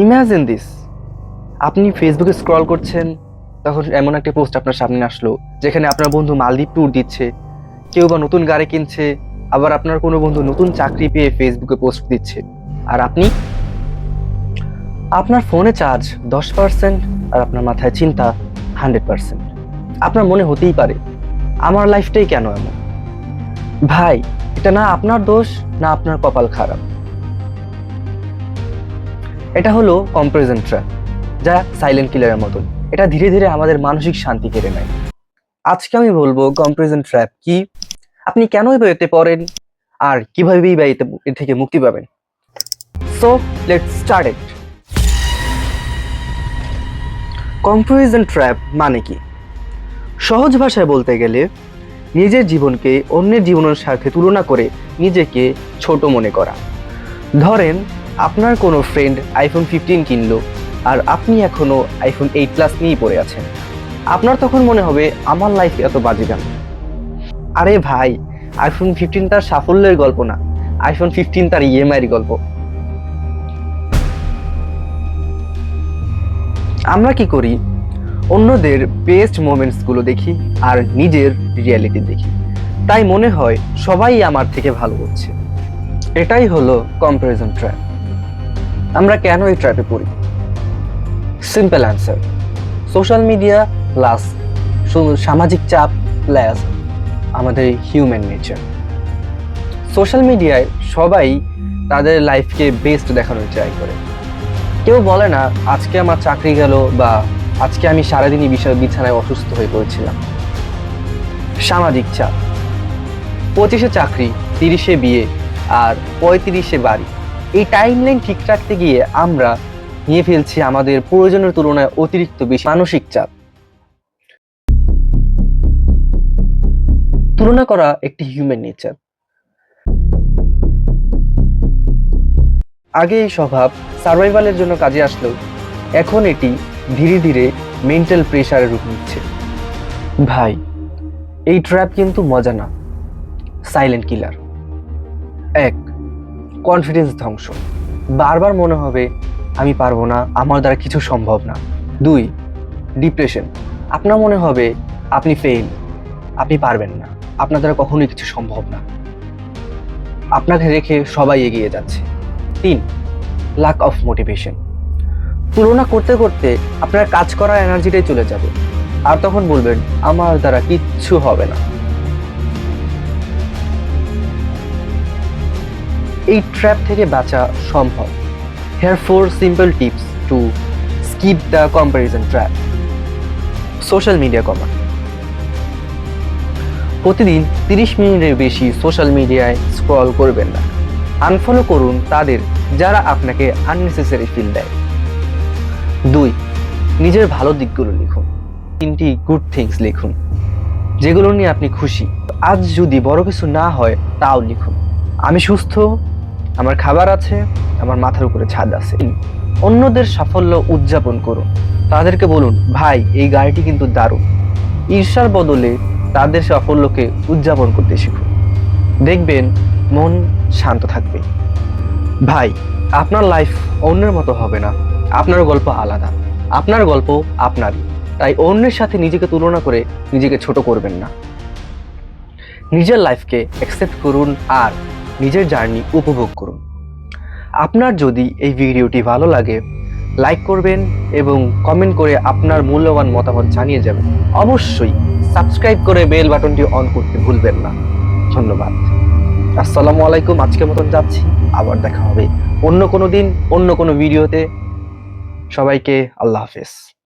Imagine this আপনি ফেসবুকে scroll করছেন, তখন এমন একটা পোস্ট আপনার সামনে আসলো, যেখানে আপনার বন্ধু মালদ্বীপ ট্যুর দিচ্ছে, কেউ বা নতুন গাড়ি কিনছে, আবার আপনার কোনো বন্ধু নতুন চাকরি পেয়ে ফেসবুকে পোস্ট দিচ্ছে। আর আপনি? আপনার ফোনে চার্জ দশ পার্সেন্ট আর আপনার মাথায় চিন্তা হান্ড্রেড পার্সেন্ট আপনার মনে হতেই পারে, আমার লাইফটাই কেন এমন? ভাই, এটা না আপনার দোষ, না আপনার কপাল খারাপ। এটা হলো কম্পারিজন ট্র্যাপ যা সাইলেন্ট কিলারের মতন। এটা ধীরে ধীরে আমাদের মানসিক শান্তি কেড়ে নেয়। আজকে আমি বলব কম্পারিজন ট্র্যাপ কি, আপনি কেনই বা এতে পড়েন, আর কিভাবেই বা এতে এর থেকে মুক্তি পাবেন। So let start it comparison trap মানে কি? সহজ ভাষায় বলতে গেলে, নিজের জীবনকে অন্যের জীবনের সাথে তুলনা করে নিজেকে ছোট মনে করা। ধরেন আপনার কোনো ফ্রেন্ড আইফোন ফিফটিন কিনলো আর আপনি এখনও আইফোন এইট প্লাস নিয়েই পড়ে আছেন। আপনার তখন মনে হবে, আমার লাইফ এত বাজে কেন? আরে ভাই আইফোন ফিফটিন তার সাফল্যের গল্প না। আইফোন ফিফটিন তার ইএমআইয়ের গল্প। আমরা কি করি? অন্যদের বেস্ট মোমেন্টসগুলো দেখি আর নিজের রিয়ালিটি দেখি। তাই মনে হয় সবাই আমার থেকে ভালো হচ্ছে এটাই হলো কম্পারিজন ট্র্যাপ আমরা কেন এই ট্র্যাপে পড়ি? Simple answer social media plus সামাজিক চাপ প্লাস আমাদের হিউম্যান নেচার সোশ্যাল মিডিয়ায় সবাই তাদের লাইফকে বেস্ট দেখানোর ট্রাই করে। কেউ বলে না, আজকে আমার চাকরি গেল বা আজকে আমি সারাদিনই বিষয় বিছানায় অসুস্থ হয়ে পড়েছিলাম। সামাজিক চাপ। পঁচিশে চাকরি, তিরিশে বিয়ে আর পঁয়ত্রিশে বাড়ি। এই টাইমলাইন ঠিক রাখতে গিয়ে আমরা নিয়ে ফেলছি আমাদের প্রয়োজনের তুলনায় অতিরিক্ত বেশি মানসিক চাপ। তুলনা করা একটি হিউম্যান নেচার আগে এই স্বভাব সার্ভাইভালের জন্য কাজে আসলেও এখন এটি ধীরে ধীরে মেন্টাল প্রেশারের রূপ নিচ্ছে। ভাই, এই ট্র্যাপ কিন্তু মজা না সাইলেন্ট কিলার এক কনফিডেন্স ধ্বংস। বারবার মনে হবে, আমি পারব না, আমার দ্বারা কিছু সম্ভব না। দুই ডিপ্রেশন আপনার মনে হবে, আপনি ফেল আপনি পারবেন না, আপনার দ্বারা কখনোই কিছু সম্ভব না। আপনাকে রেখে সবাই এগিয়ে যাচ্ছে। তিন লাক অফ মোটিভেশন তুলনা করতে করতে আপনার কাজ করার এনার্জিটাই চলে যাবে। আর তখন বলবেন, আমার দ্বারা কিচ্ছু হবে না। এই ট্র্যাপ থেকে বাঁচা সম্ভব। Here four simple tips to skip the comparison trap social media কমা প্রতিদিন তিরিশ মিনিটের বেশি সোশ্যাল মিডিয়ায় স্ক্রল করবেন না। আনফলো করুন তাদের যারা আপনাকে আননেসেসারি ফিল দেয়। দুই, নিজের ভালো দিকগুলো লিখুন। তিনটি গুড থিংস লিখুন, যেগুলো নিয়ে আপনি খুশি। আজ যদি বড় কিছু না হয়, তাও লিখুন। আমি সুস্থ আমার খাবার আছে, আমার মাথার উপরে ছাদ আছে। অন্যদের সাফল্য উদযাপন করুন। তাদেরকে বলুন, ভাই, এই গাড়িটি কিন্তু দারুণ। ঈর্ষার বদলে তাদের সাফল্যকে উদযাপন করতে শিখুন। দেখবেন মন শান্ত থাকবে। ভাই, আপনার লাইফ অন্যের মতো হবে না। আপনার গল্প আলাদা। আপনার গল্প আপনার তাই অন্যের সাথে নিজেকে তুলনা করে নিজেকে ছোট করবেন না। নিজের লাইফকে অ্যাকসেপ্ট করুন আর নিজের জার্নি উপভোগ করুন। আপনার যদি এই ভিডিওটি ভালো লাগে, লাইক করবেন এবং কমেন্ট করে আপনার মূল্যবান মতামত জানিয়ে যাবেন। অবশ্যই সাবস্ক্রাইব করে বেল বাটনটি অন করতে ভুলবেন না। ধন্যবাদ। আসসালামু আলাইকুম, আজকের মতন যাচ্ছি। আবার দেখা হবে অন্য কোনো দিন, অন্য কোনো ভিডিওতে। সবাইকে আল্লাহ হাফেজ।